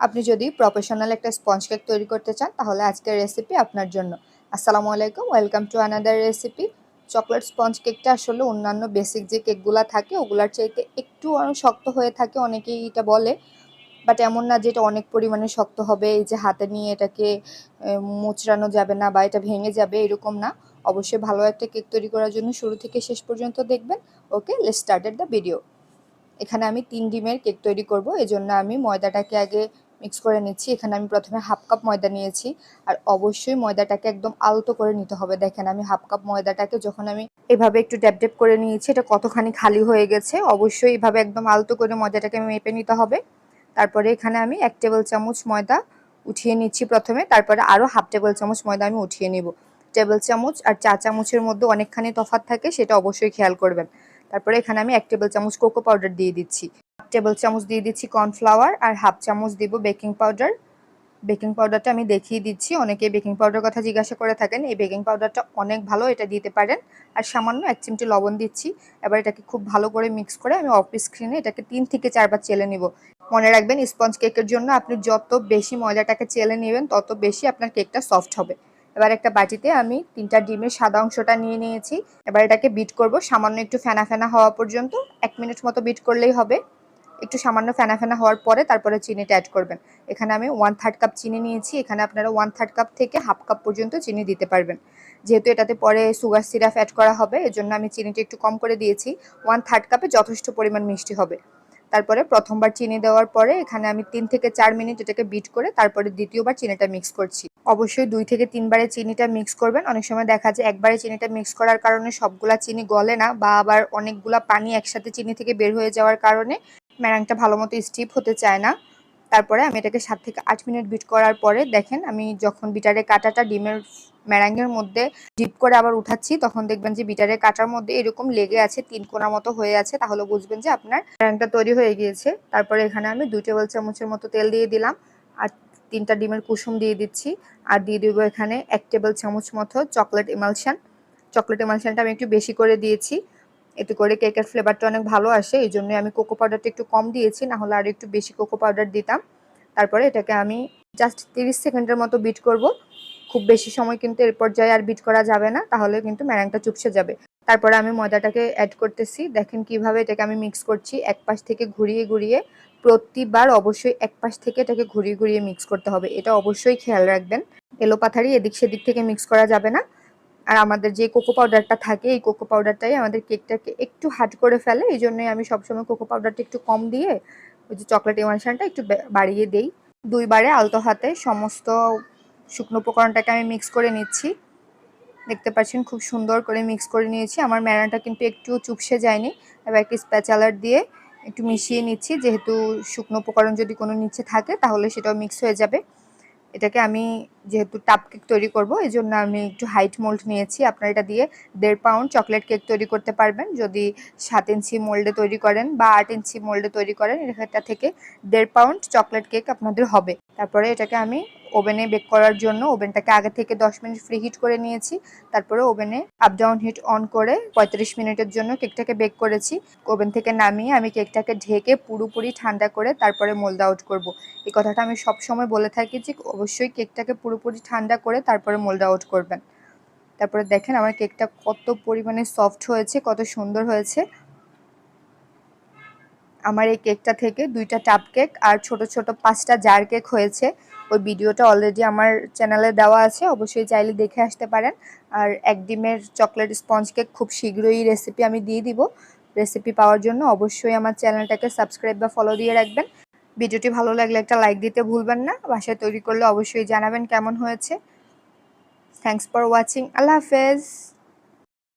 আপনি যদি প্রফেশনাল একটা স্পঞ্জ কেক তৈরি করতে চান, তাহলে আজকের রেসিপি আপনার জন্য। আসসালামু আলাইকুম welcome to another recipe chocolate sponge কেকটা আসলে অন্যান্য বেসিক যে কেকগুলো থাকে, ওগুলার চাইতে একটু শক্ত হয়ে থাকে, অনেকেই এটা বলে। বাট এমন না যে এটা অনেক পরিমাণে শক্ত হবে, এই যে হাতে নিয়ে এটাকে মুচড়ানো যাবে না বা এটা ভেঙে যাবে, এরকম না। অবশ্যই ভালো একটা কেক তৈরি করার জন্য শুরু থেকে শেষ পর্যন্ত দেখবেন। Okay let started the video এখানে আমি তিন ডিমের কেক তৈরি করব, এজন্য আমি ময়দাটাকে আগে মিক্স করে নিচ্ছি। এখানে আমি প্রথমে হাফ কাপ ময়দা নিয়েছি। আর অবশ্যই ময়দাটাকে একদম আলতো করে নিতে হবে। দেখেন, আমি হাফ কাপ ময়দাটাকে যখন আমি এভাবে একটু ড্যাপ ড্যাপ করে নিয়েছি, এটা কতখানি খালি হয়ে গেছে, অবশ্যই এভাবে একদম আলতো করে ময়দাটাকে মেপে নিতে হবে। তারপরে এখানে আমি এক টেবিল চামচ ময়দা উঠিয়ে নিচ্ছি প্রথমে। তারপরে আরও হাফ টেবিল চামচ ময়দা আমি উঠিয়ে নিব। টেবিল চামচ আর চা চামচের মধ্যে অনেকখানি তফাত থাকে, সেটা অবশ্যই খেয়াল করবেন। তারপরে এখানে আমি এক টেবিল চামচ কোকো পাউডার দিয়ে দিচ্ছি। টেবিল চামচ দিয়ে দিচ্ছি কর্নফ্লাওয়ার আর হাফ চামচ দিব বেকিং পাউডার। বেকিং পাউডারটা আমি দেখিয়ে দিচ্ছি, অনেকে বেকিং পাউডার কথা জিজ্ঞাসা করে থাকেন, এই বেকিং পাউডারটা অনেক ভালো এটা দিতে পারেন। আর সামান্য এক চিমটি লবণ দিচ্ছি, এবার এটাকে খুব ভালো করে মিক্স করে আমি অফিস স্ক্রিনে এটাকে তিন থেকে চারবার চেলে নিব। মনে রাখবেন স্পঞ্জ কেকের জন্য আপনি যত বেশি ময়দাটাকে চেলে নেবেন, তত বেশি আপনার কেকটা সফট হবে। এবার একটা বাটিতে আমি তিনটা ডিমের সাদা অংশটা নিয়ে নিয়েছি, এবার এটাকে বিট করব, সামান্য একটু ফেনা ফেনা হওয়া পর্যন্ত, এক মিনিট মতো বিট করলেই হবে। একটু সামান্য ফেনা ফেনা হওয়ার পরে তারপরে চিনিটা অ্যাড করবেন। এখানে আমি ওয়ান থার্ড কাপ চিনি নিয়েছি, এখানে আপনারা ওয়ান থার্ড কাপ থেকে হাফ কাপ পর্যন্ত চিনি দিতে পারবেন। যেহেতু এটাতে পরে সুগার সিরাপ অ্যাড করা হবে, এজন্য আমি চিনিটা একটু কম করে দিয়েছি। ওয়ান থার্ড কাপে যথেষ্ট পরিমাণ মিষ্টি হবে। তারপরে প্রথমবার চিনি দেওয়ার পরে এখানে আমি তিন থেকে চার মিনিট এটাকে বিট করে তারপরে দ্বিতীয়বার চিনিটা মিক্স করছি। অবশ্যই দুই থেকে তিনবারে চিনিটা মিক্স করবেন। অনেক সময় দেখা যায় একবারে চিনিটা মিক্স করার কারণে সবগুলা চিনি গলে না বা আবার অনেকগুলা পানি একসাথে চিনি থেকে বের হয়ে যাওয়ার কারণে ম্যারাংটা ভালো মতো স্টিপ হতে চায় না। তারপরে আমি এটাকে সাত থেকে আট মিনিট বিট করার পরে দেখেন আমি যখন বিটারে কাটাটা ডিমের ম্যারাঙ্গের মধ্যে ডিপ করে আবার উঠাচ্ছি, তখন দেখবেন যে বিটারের কাটার মধ্যে এরকম লেগে আছে, তিন কোনার মতো হয়ে আছে, তাহলে বুঝবেন যে আপনার ম্যারাংটা তৈরি হয়ে গিয়েছে। তারপরে এখানে আমি দুই টেবিল চামচের মতো তেল দিয়ে দিলাম আর তিনটা ডিমের কুসুম দিয়ে দিচ্ছি। আর দিয়ে দেবো এখানে এক টেবিল চামচ মতো চকলেট ইমালশান। চকলেট ইমালশানটা আমি একটু বেশি করে দিয়েছি। এতে করে কেকের ফ্লেভারটা অনেক ভালো আসে, এই জন্য আমি কোকো পাউডারটা একটু কম দিয়েছি না হলে আর একটু বেশি কোকো পাউডার দিতাম। তারপরে এটাকে আমি জাস্ট তিরিশ সেকেন্ডের মতো বিট করব। খুব বেশি সময় কিন্তু এর পর্যায়ে আর বিট করা যাবে না, তাহলে কিন্তু ম্যারাংটা চুপসে যাবে। তারপরে আমি ময়দাটাকে অ্যাড করতেছি, দেখেন কীভাবে এটাকে আমি মিক্স করছি, এক পাশ থেকে ঘুরিয়ে ঘুরিয়ে, প্রতিবার অবশ্যই এক পাশ থেকে এটাকে ঘুরিয়ে ঘুরিয়ে মিক্স করতে হবে, এটা অবশ্যই খেয়াল রাখবেন। এলো পাথারি এদিক সেদিক থেকে মিক্স করা যাবে না। আর আমাদের যে কোকো পাউডারটা থাকে, এই কোকো পাউডারটাই আমাদের কেকটাকে একটু হার্ড করে ফেলে। এই জন্যই আমি সবসময় কোকো পাউডারটা একটু কম দিয়ে ওই যে চকলেট ইমানশানটা একটু বাড়িয়ে দেই। দুইবারে আলতো হাতে সমস্ত শুকনো উপকরণটাকে আমি মিক্স করে নিচ্ছি। দেখতে পাচ্ছেন খুব সুন্দর করে মিক্স করে নিয়েছি। আমার ম্যারানটা কিন্তু একটু চুপসে যায়নি। এবার একটি স্প্যাচালার দিয়ে একটু মিশিয়ে নিচ্ছি। যেহেতু শুকনো উপকরণ যদি কোনো নিচে থাকে, তাহলে সেটাও মিক্স হয়ে যাবে। এটাকে আমি যেহেতু টাপ কেক তৈরি করব, এই জন্য আমি একটু হাইট মোল্ড নিয়েছি। আপনারা এটা দিয়ে দেড় পাউন্ড চকলেট কেক তৈরি করতে পারবেন। যদি সাত ইঞ্চি মোল্ডে তৈরি করেন বা আট ইঞ্চি মোল্ডে তৈরি করেন এটা থেকে দেড় পাউন্ড চকলেট কেক আপনাদের হবে। তারপরে এটাকে আমি ওভেনে বেক করার জন্য ওভেনটাকে আগে থেকে দশ মিনিট ফ্রি হিট করে নিয়েছি। তারপরে ওভেনে আপ ডাউন হিট অন করে পঁয়ত্রিশ মিনিটের জন্য কেকটাকে বেক করেছি। ওভেন থেকে নামিয়ে আমি কেকটাকে ঢেকে পুরোপুরি ঠান্ডা করে তারপরে মোল্ড আউট করব। এই কথাটা আমি সব সময় বলে থাকি যে, অবশ্যই কেকটাকে পুরোপুরি ঠান্ডা করে তারপরে মোল্ড আউট করবেন। তারপরে দেখেন আমার কেকটা কত পরিমাণে সফট হয়েছে, কত সুন্দর হয়েছে। আমার এই কেকটা থেকে দুইটা টাপ কেক আর ছোট ছোট পাঁচটা জার কেক হয়েছে। ওই ভিডিওটা অলরেডি আমার চ্যানেলে দেওয়া আছে, অবশ্যই চাইলে দেখে আসতে পারেন। আর এক ডিমের চকলেট স্পঞ্জ কেক খুব শীঘ্রই রেসিপি আমি দিয়ে দিব। রেসিপি পাওয়ার জন্য অবশ্যই আমার চ্যানেলটাকে সাবস্ক্রাইব বা ফলো দিয়ে রাখবেন। ভিডিওটি ভালো লাগলে একটা লাইক দিতে ভুলবেন না। বাসায় তৈরি করলে অবশ্যই জানাবেন কেমন হয়েছে। থ্যাংকস ফর ওয়াচিং আল্লাহ হাফেজ।